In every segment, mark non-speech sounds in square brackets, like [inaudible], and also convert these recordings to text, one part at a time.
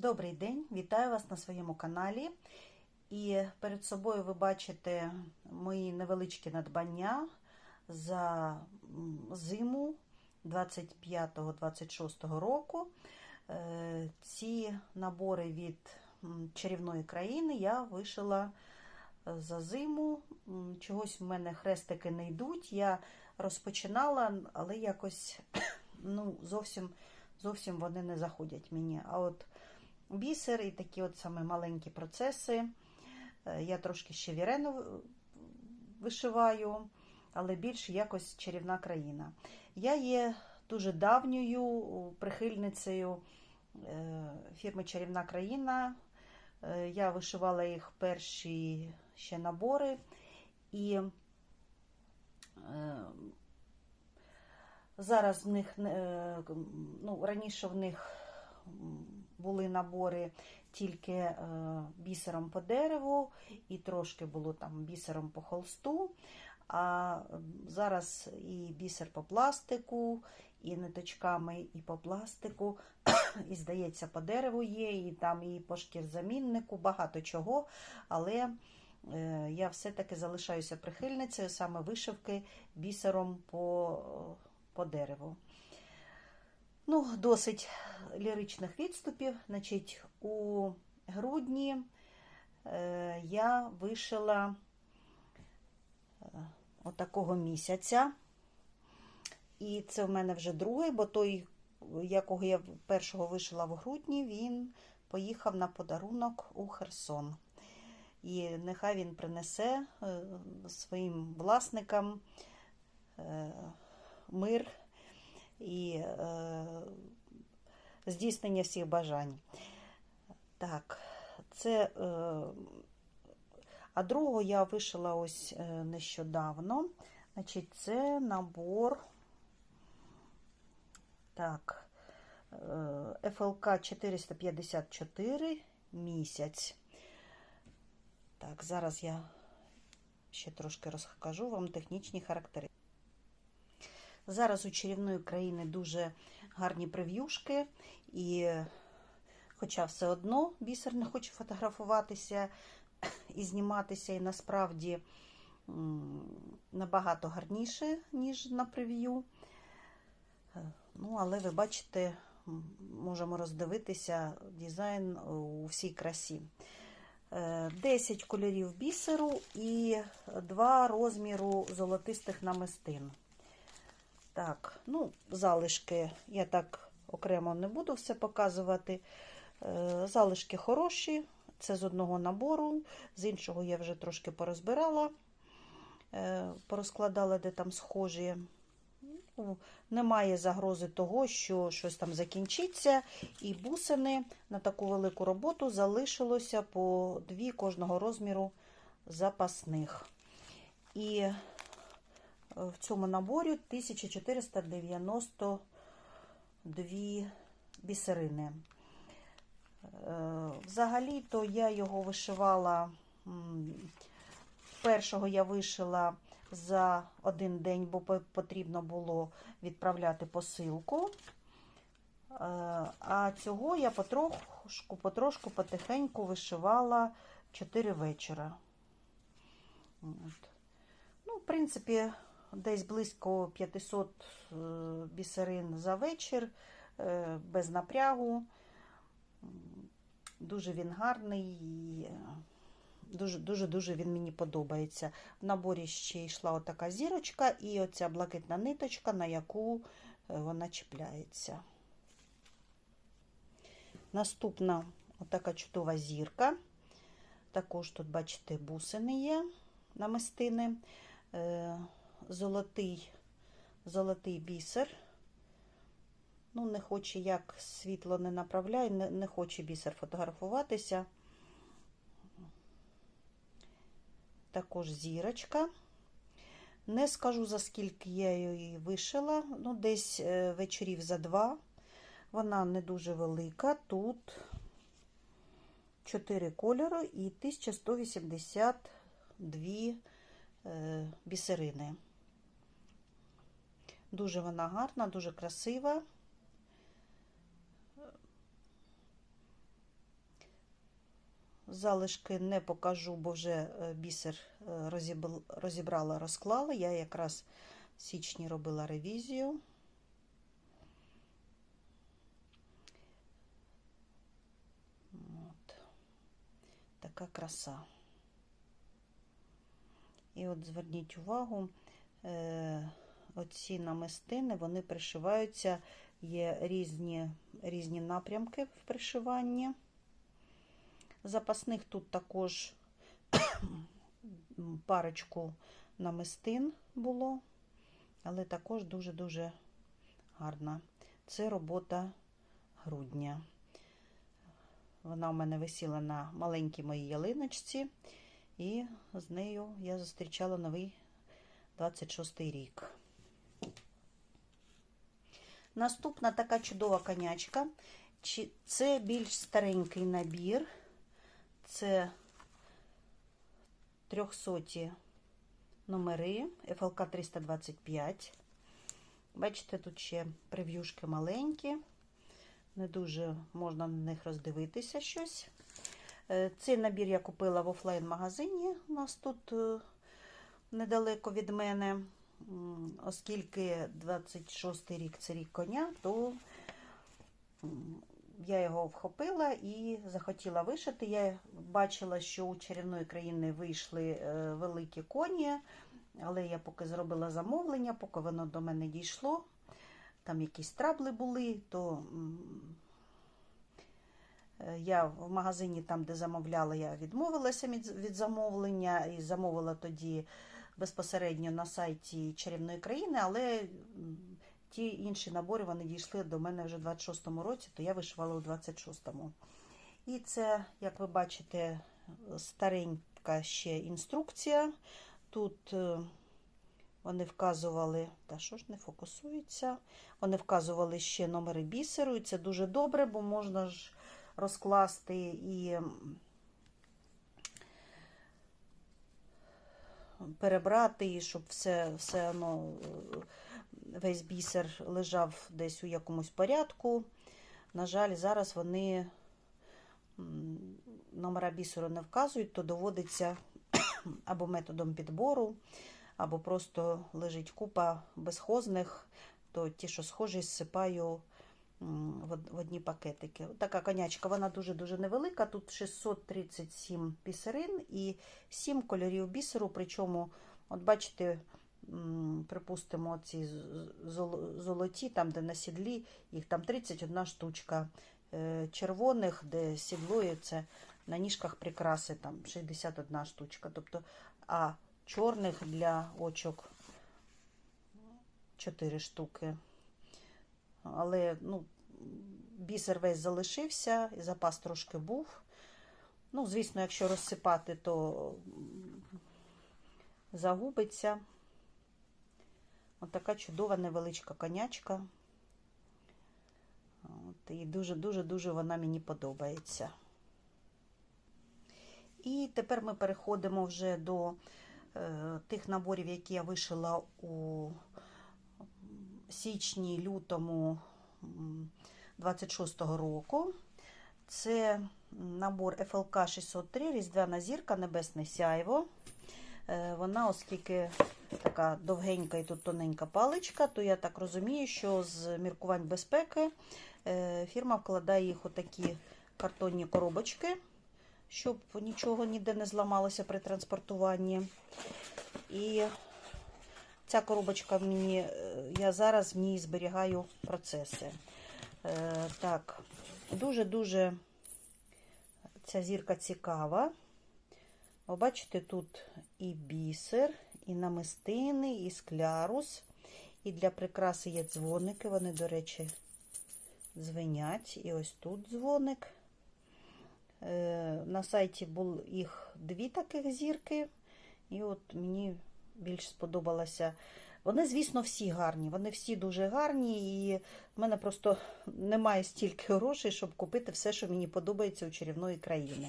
Добрий день, вітаю вас на своєму каналі. І перед собою ви бачите мої невеличкі надбання за зиму 25-26 року. Е, Ці набори від чарівної країни я вишила е, за зиму. Чогось в мене хрестики не йдуть. Я розпочинала, але якось [coughs] ну, зовсім, зовсім вони не заходять мені. А от бісер і такі от саме маленькі процеси. Е, Я трошки ще вірену вишиваю, але більш якось чарівна країна. Я є дуже давньою прихильницею е, фірми Чарівна країна. Е, Я вишивала їх перші ще набори. І зараз в них ну, раніше в них були набори тільки е, бісером по дереву, і трошки було там бісером по холсту. А зараз і бісер по пластику, і ниточками, і по пластику, і, здається, по дереву є, і там і по шкірзаміннику, багато чого. Але е, я все-таки залишаюся прихильницею саме вишивки бісером по, по дереву. Ну, досить ліричних відступів. Значить, у грудні е, я вишила е, отакого місяця. І це в мене вже другий, бо той, якого я першого вишила в грудні, він поїхав на подарунок у Херсон. І нехай він принесе е, своїм власникам мир і е, здійснення всіх бажань. Так, це, е, а другого я вишила ось е, нещодавно. Значить, це набор. Так, е, ФЛК 454 місяць. Так, зараз я ще трошки розкажу вам технічні характеристики. Зараз у чарівної країни дуже гарні прев'юшки, і, хоча все одно бісер не хоче фотографуватися і зніматися, і насправді набагато гарніше, ніж на прев'ю. Ну, але ви бачите, можемо роздивитися дизайн у всій красі. 10 кольорів бісеру і 2 розміру золотистих намистин. Так, ну, залишки я так окремо не буду все показувати. Залишки хороші, це з одного набору, з іншого я вже трошки порозбирала, порозкладала, де там схожі. Ну, Немає загрози того, що щось там закінчиться, і бусини на таку велику роботу залишилося по дві кожного розміру запасних. І в цьому наборі 1492 бісерини. Взагалі-то я його вишивала, першого я вишила за один день, бо потрібно було відправляти посилку. А цього я потрошку, потрошку, потихеньку вишивала 4 вечора. От. Ну, в принципі, десь близько 500 бісерин за вечір, без напрягу. Дуже він гарний. Дуже-дуже він мені подобається. В наборі ще йшла отака зірочка і оця блакитна ниточка, на яку вона чіпляється. Наступна отака чудова зірка. Також тут, бачите, бусини є намистини, золотий, золотий бісер. Ну, не хоче, як світло не направляє, не, не хоче бісер фотографуватися. Також зірочка. Не скажу, за скільки я її вишила, ну, десь вечорів за два. Вона не дуже велика. Тут 4 кольори і 1182 бісерини. Дуже вона гарна, дуже красива. залишки не покажу, бо вже е, бісер е, розібрала, розклала. Я якраз в січні робила ревізію. От. Така краса. І от зверніть увагу, е, оці намистини, вони пришиваються, є різні, різні напрямки в пришиванні. Запасних тут також [coughs] парочку намистин було, але також дуже-дуже гарна. Це робота грудня. Вона у мене висіла на маленькій моїй ялиночці, і з нею я зустрічала новий 26-й рік. Наступна така чудова конячка. Це більш старенький набір. Це 300 номери FLK 325. Бачите, тут ще прев'юшки маленькі. Не дуже можна на них роздивитися щось. Е, Цей набір я купила в офлайн-магазині. У нас тут е, недалеко від мене. Оскільки 26 й рік це рік коня, то я його вхопила і захотіла вишити. Я бачила, що у чарівної країни вийшли е, великі коні, але я поки зробила замовлення, поки воно до мене дійшло. Там якісь трабли були, то е, я в магазині, там, де замовляла, я відмовилася від, від замовлення і замовила тоді безпосередньо на сайті чарівної країни, але ті інші набори вони дійшли до мене вже в 26-му році, то я вишивала у 26-му. І це, як ви бачите, старенька ще інструкція. Тут е, вони вказували, та що ж не фокусується, вони вказували ще номери бісеру, і це дуже добре, бо можна ж розкласти і перебрати, і щоб все, все ну, весь бісер лежав десь у якомусь порядку. На жаль, зараз вони номера бісеру не вказують, то доводиться [coughs] або методом підбору, або просто лежить купа безхозних, то ті, що схожі, зсипаю в одні пакетики. Така конячка, вона дуже-дуже невелика. Тут 637 бісерин і 7 кольорів бісеру. Причому, от бачите, припустимо, ці золоті, там, де на сідлі, їх там 31 штучка. Е, Червоних, де сідло, і це на ніжках прикраси, там 61 штучка. Тобто, а чорних для очок 4 штуки. Але ну, бісер весь залишився, і запас трошки був. Ну, звісно, якщо розсипати, то загубиться. От чудова невеличка конячка. От, і дуже-дуже-дуже вона мені подобається. І тепер ми переходимо вже до е, тих наборів, які я вишила у січні, лютому м, 26-го року. Це набор FLK 603, Різдвяна зірка, Небесне сяйво. Е, Вона, оскільки така довгенька і тут тоненька паличка, то я так розумію, що з міркувань безпеки е, фірма вкладає їх у такі картонні коробочки, щоб нічого ніде не зламалося при транспортуванні. І ця коробочка мені, е, я зараз в ній зберігаю процеси. Е, Так, дуже-дуже ця зірка цікава. Ви бачите, тут і бісер, і намистини, і склярус. І для прикраси є дзвоники. Вони, до речі, дзвенять. І ось тут дзвоник. Е, На сайті було їх дві таких зірки. І от мені більш сподобалося. Вони, звісно, всі гарні. Вони всі дуже гарні, і в мене просто немає стільки грошей, щоб купити все, що мені подобається у чарівної країни.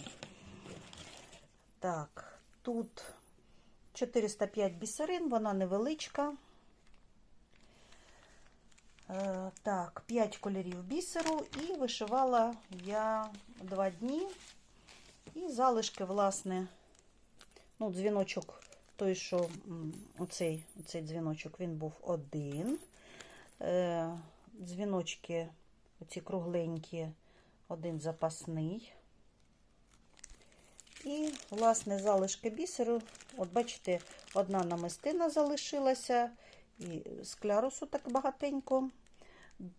Так, тут 405 бісерин, вона невеличка. Е, Так, 5 кольорів бісеру і вишивала я 2 дні. І залишки, власне, ну, дзвіночок, той, що оцей, оцей дзвіночок, він був один. Е, дзвіночки, оці кругленькі, один запасний. І, власне, залишки бісеру. От бачите, одна намистина залишилася, і склярусу так багатенько.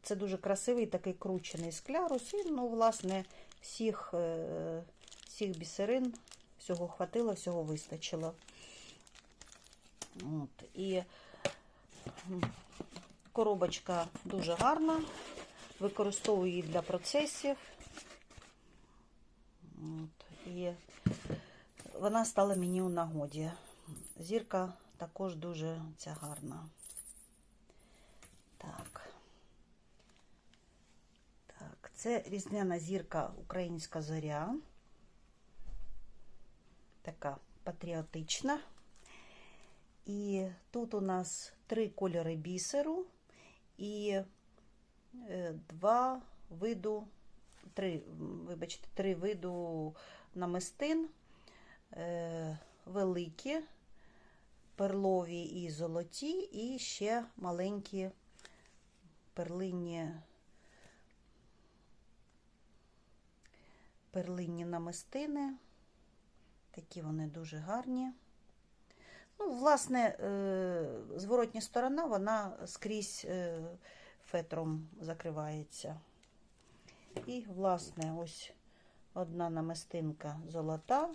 Це дуже красивий такий кручений склярус. І, ну, власне, всіх, е, всіх бісерин, всього хватило, всього вистачило. От, і коробочка дуже гарна. Використовую її для процесів. От, і вона стала мені у нагоді. Зірка також дуже ця гарна. Так. Так, це різдвяна зірка Українська зоря. Така патріотична. І тут у нас три кольори бісеру і е, два виду, три, вибачте, три виду намистин, е, великі, перлові і золоті, і ще маленькі перлинні, перлинні намистини. Такі вони дуже гарні. Ну, власне, е, зворотня сторона, вона скрізь е, фетром закривається. І, власне, ось одна намистинка золота,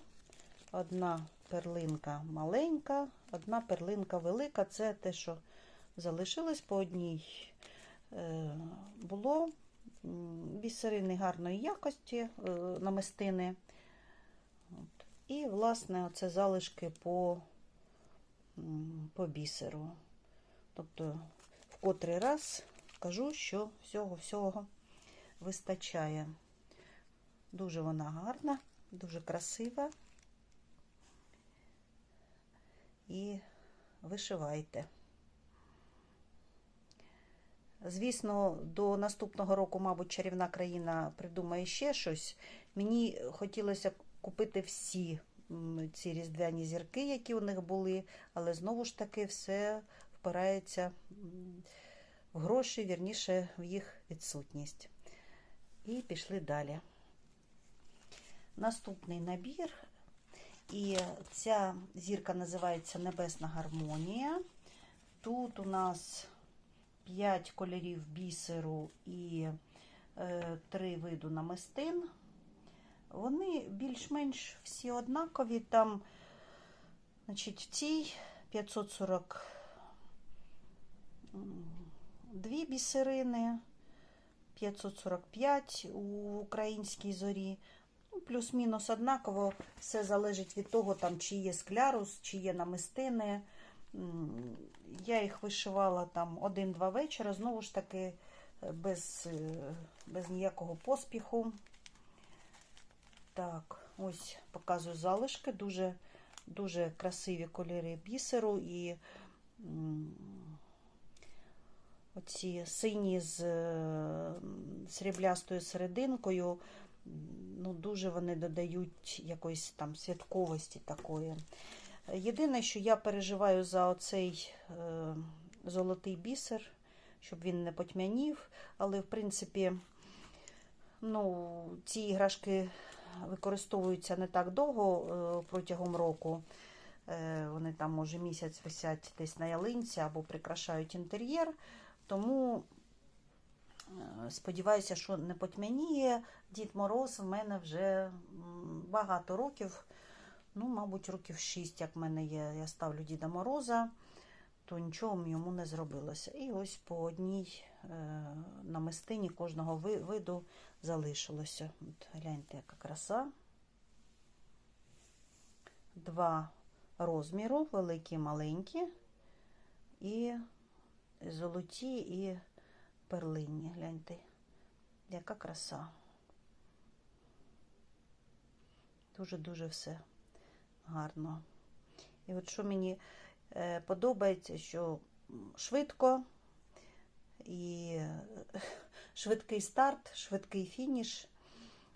одна перлинка маленька, одна перлинка велика. Це те, що залишилось по одній. Е, Було бісерини гарної якості, намистини. І, власне, оце залишки по по бісеру. Тобто, в котрий раз кажу, що всього-всього вистачає. Дуже вона гарна, дуже красива. І вишивайте. Звісно, до наступного року, мабуть, чарівна країна придумає ще щось. Мені хотілося купити всі ці різдвяні зірки, які у них були, але знову ж таки все впирається в гроші, вірніше, в їх відсутність. І пішли далі. Наступний набір. І ця зірка називається Небесна гармонія. Тут у нас 5 кольорів бісеру і е, 3 виду намистин. Вони більш-менш всі однакові. Там, значить, в цій 542 бісерини, 545 у українській зорі. Ну, Плюс-мінус однаково. Все залежить від того, там, чи є склярус, чи є намистини. Я їх вишивала там один-два вечора, знову ж таки, без, е, без ніякого поспіху. Так, ось показую залишки. Дуже, дуже красиві кольори бісеру і оці сині з сріблястою серединкою. Ну, дуже вони додають якоїсь там святковості такої. Єдине, що я переживаю за оцей е, золотий бісер, щоб він не потьмянів, але в принципі, ну, ці іграшки використовуються не так довго е, протягом року. Е, вони там, може, місяць висять десь на ялинці або прикрашають інтер'єр. Тому е, сподіваюся, що не потьмяніє. Дід Мороз в мене вже багато років. Ну, мабуть, років 6, як в мене є, я ставлю Діда Мороза, то нічого йому не зробилося. І ось по одній е, намистині кожного виду залишилося. От, гляньте, яка краса. Два розміру, великі і маленькі, і золоті, і перлинні. Гляньте, яка краса. Дуже-дуже все гарно. І от що мені подобається, що швидко і е, швидкий старт, швидкий фініш.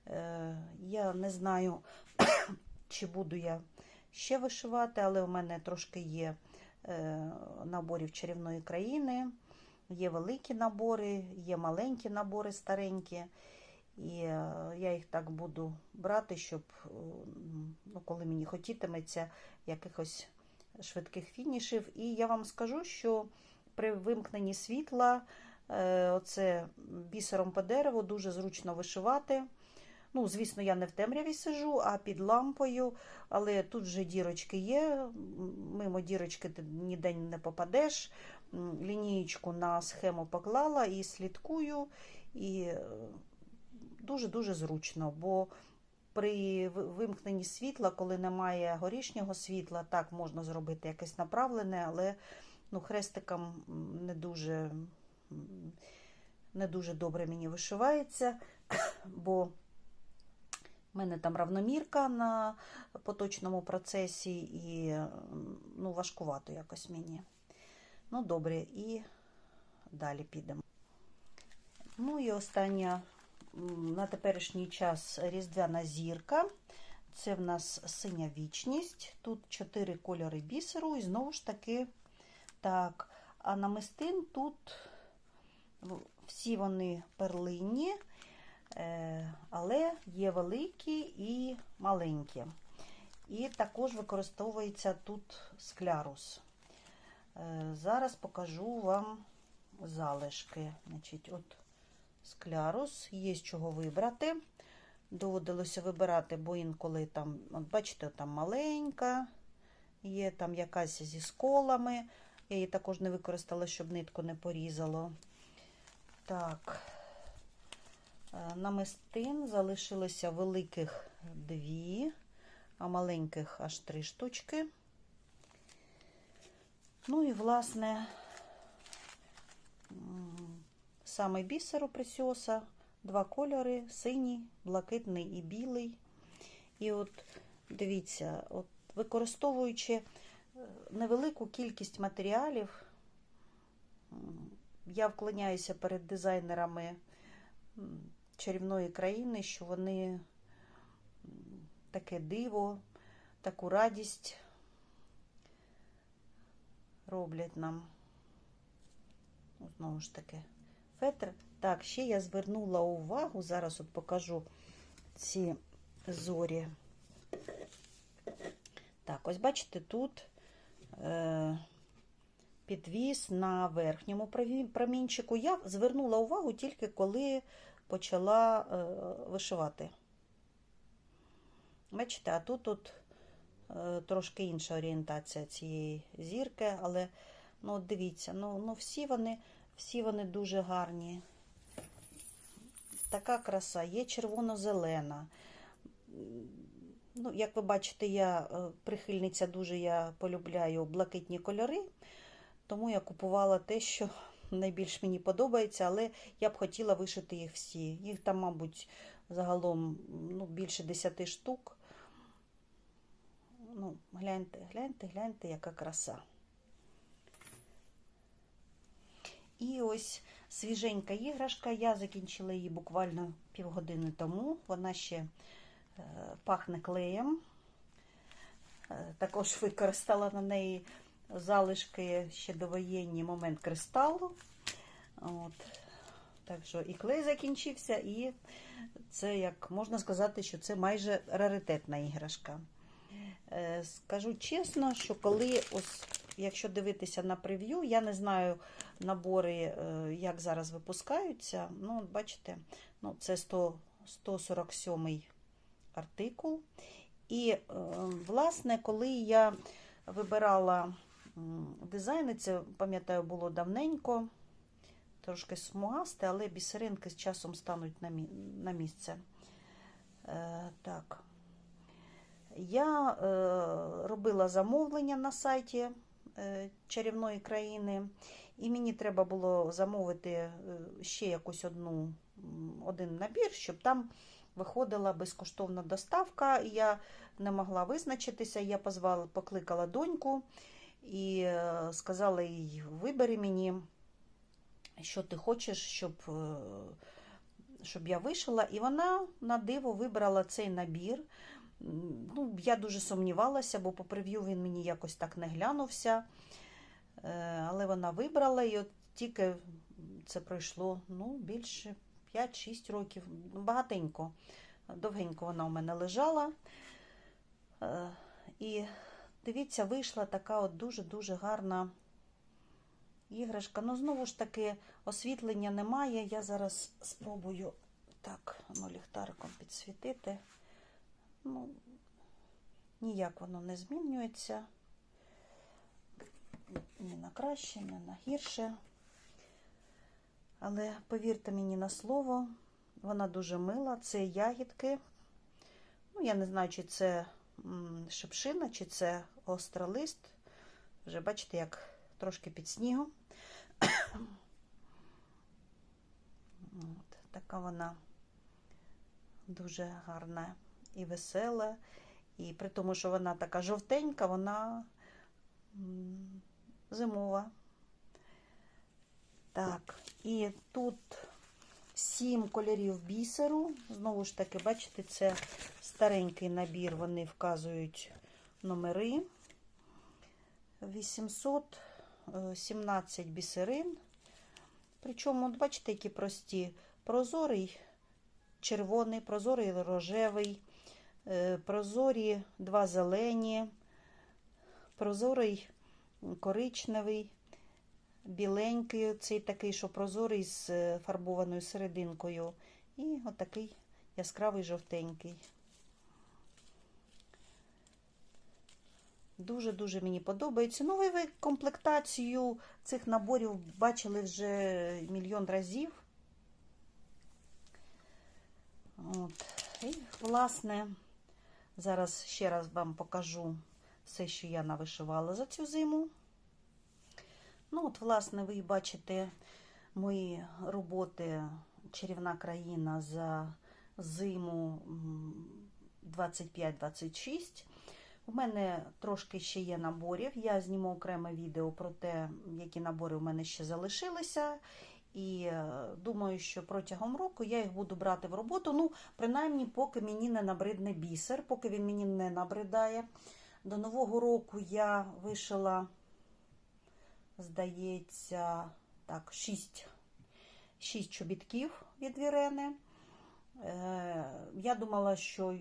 Е, я не знаю, [coughs] чи буду я ще вишивати, але у мене трошки є е, наборів чарівної країни. Є великі набори, є маленькі набори старенькі. І е, я їх так буду брати, щоб е, ну, коли мені хотітиметься якихось швидких фінішів. І я вам скажу, що при вимкненні світла е, оце бісером по дереву дуже зручно вишивати. Ну, звісно, я не в темряві сижу, а під лампою, але тут вже дірочки є. Мимо дірочки ти ніде не попадеш. Лінієчку на схему поклала і слідкую. І е, дуже-дуже зручно, бо при вимкненні світла, коли немає горішнього світла, так можна зробити якесь направлене, але ну, хрестиком не дуже, не дуже добре мені вишивається, бо в мене там равномірка на поточному процесі і ну, важкувато якось мені. Ну, добре, і далі підемо. Ну і остання на теперішній час різдвяна зірка. Це в нас синя вічність. Тут чотири кольори бісеру, і знову ж таки, так, а намистин тут ну, всі вони перлинні, е, але є великі і маленькі. І також використовується тут склярус. Е, Зараз покажу вам залишки. Значить, от склярус, є з чого вибрати. Доводилося вибирати, бо інколи там, от бачите, там маленька, є там якась зі сколами. Я її також не використала, щоб нитку не порізало. Так, е, намистин залишилося великих дві, а маленьких аж три штучки. Ну і, власне, саме бісеру пресіоса, два кольори: синій, блакитний і білий. І от дивіться, от використовуючи е, невелику кількість матеріалів, я вклоняюся перед дизайнерами чарівної країни, що вони таке диво, таку радість роблять нам. Знову ж таки, фетр. Так, ще я звернула увагу, зараз от покажу ці зорі. Так, ось бачите, тут е, підвіс на верхньому промінчику. Я звернула увагу тільки коли почала е, вишивати. Бачите, а тут от е, трошки інша орієнтація цієї зірки, але ну, дивіться, ну, ну всі, вони, всі вони дуже гарні. Така краса, є червоно-зелена. Ну, як ви бачите, я е, прихильниця дуже я полюбляю блакитні кольори, тому я купувала те, що [laughs] найбільш мені подобається, але я б хотіла вишити їх всі. Їх там, мабуть, загалом ну, більше 10 штук. Ну, гляньте, гляньте, гляньте, яка краса. І ось свіженька іграшка. Я закінчила її буквально півгодини тому. Вона ще е, пахне клеєм. Е, Також [laughs] використала на неї залишки ще довоєнні момент кристалу. От. Так що і клей закінчився, і це, як можна сказати, що це майже раритетна іграшка. Е, Скажу чесно, що коли ось, якщо дивитися на прев'ю, я не знаю набори, е, як зараз випускаються. Ну, бачите, ну, це 100, 147 артикул. І, е, власне, коли я вибирала дизайни, це, пам'ятаю, було давненько, трошки смугасте, але бісеринки з часом стануть на мі- на місце. Е, Так. Я е, робила замовлення на сайті чарівної країни, і мені треба було замовити е, ще якусь одну, один набір, щоб там виходила безкоштовна доставка. Я не могла визначитися. Я позвала, покликала доньку і е, сказала їй: вибери мені, що ти хочеш, щоб е, щоб я вишила, і вона на диво вибрала цей набір. Ну, я дуже сумнівалася, бо по прев'ю він мені якось так не глянувся. Е, Але вона вибрала, і от тільки це пройшло ну, більше 5-6 років. Багатенько. Довгенько вона у мене лежала. Е, І дивіться, вийшла така от дуже-дуже гарна іграшка. Ну, знову ж таки, освітлення немає. Я зараз спробую так, ну, ліхтариком підсвітити. Ну, ніяк воно не змінюється. Ні на краще, ні на гірше. Але повірте мені на слово, вона дуже мила. Це ягідки. Ну, я не знаю, чи це шипшина, чи це остролист. Вже бачите, як трошки під снігом. От, така вона дуже гарна і весела. І при тому, що вона така жовтенька, вона зимова. Так, і тут сім кольорів бісеру. Знову ж таки, бачите, це старенький набір, вони вказують номери. 817 бісерин. Причому, бачите, які прості. Прозорий червоний, прозорий рожевий, е, прозорі два зелені, прозорий коричневий, біленький, цей такий, що прозорий з е, фарбованою серединкою. І отакий яскравий жовтенький. Дуже-дуже мені подобається. Ну, ви комплектацію цих наборів бачили вже мільйон разів. От. І, власне, зараз ще раз вам покажу все, що я навишивала за цю зиму. Ну, от, власне, ви бачите мої роботи Чарівна країна за зиму 25-26. У мене трошки ще є наборів. Я зніму окреме відео про те, які набори у мене ще залишилися. І е, думаю, що протягом року я їх буду брати в роботу. Ну, принаймні, поки мені не набридне бісер, поки він мені не набридає. До Нового року я вишила, здається, так, 6, 6 чобітків від Вірени. Е, Я думала, що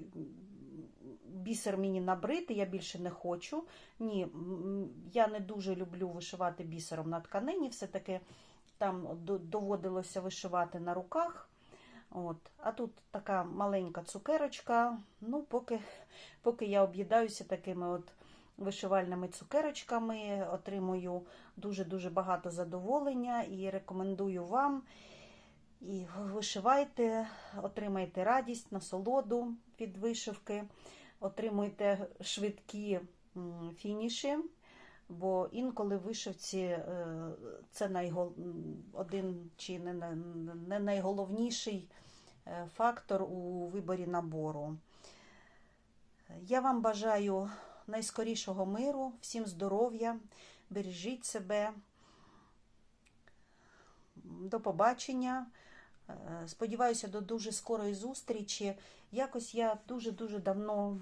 бісер мені набрити, я більше не хочу. Ні, я не дуже люблю вишивати бісером на тканині, все-таки там доводилося вишивати на руках. От. А тут така маленька цукерочка. Ну, поки, поки я об'їдаюся такими от вишивальними цукерочками, отримую дуже-дуже багато задоволення і рекомендую вам. І вишивайте, отримайте радість, насолоду від вишивки, отримуйте швидкі фініші, бо інколи вишивці е, це найгол... один чи не, найголовніший е, фактор у виборі набору. Я вам бажаю найскорішого миру, всім здоров'я, бережіть себе. До побачення. Е, Сподіваюся, до дуже скорої зустрічі. Якось я дуже-дуже давно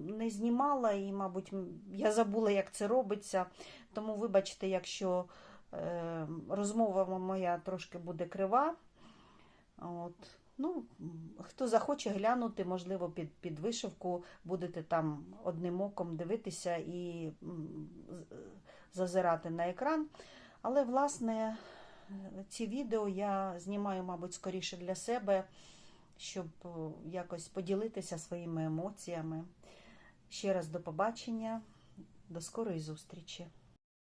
не знімала і, мабуть, я забула, як це робиться. Тому, вибачте, якщо е, розмова моя трошки буде крива. От. Ну, хто захоче глянути, можливо, під, під вишивку, будете там одним оком дивитися і зазирати на екран. Але, власне, ці відео я знімаю, мабуть, скоріше для себе, щоб е, якось поділитися своїми емоціями. Ще раз до побачення, до скорої зустрічі!